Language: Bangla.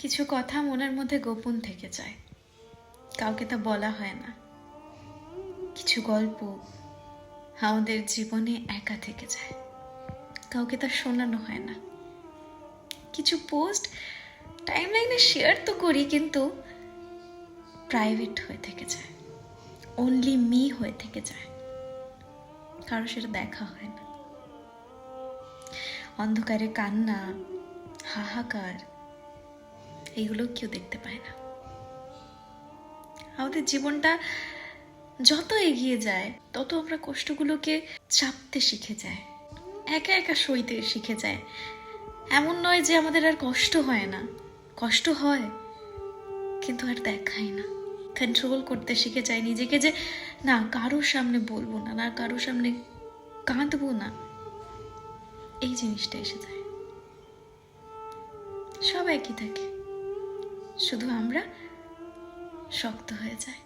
কিছু কথা মনের মধ্যে গোপন থেকে যায়। কাউকে তা বলা হয় না। কিছু গল্প আমাদের জীবনে একা থেকে যায়। কাউকে তা শোনানো হয় না। কিছু পোস্ট টাইমলাইনে শেয়ার তো করি কিন্তু প্রাইভেট হয়ে থেকে যায়। অনলি মি হয়ে থেকে যায়। কারও সেটা দেখা হয় না। অন্ধকারে কান্না, হাহাকার এইগুলো কেউ দেখতে পায় না। আমাদের জীবনটা যত এগিয়ে যায়, তত আমরা কষ্টগুলোকে চাপতে শিখে যায়, একা একা সইতে শিখে যায়। এমন নয় যে আমাদের আর কষ্ট হয় না। কষ্ট হয়, কিন্তু আর দেখাই না। কন্ট্রোল করতে শিখে যায় নিজেকে যে, না, কারোর সামনে বলব না না, কারোর সামনে কাঁদবো না। এই জিনিসটা এসে যায়। সব একই থাকে। শুধু আমরা শক্ত হয়ে যায়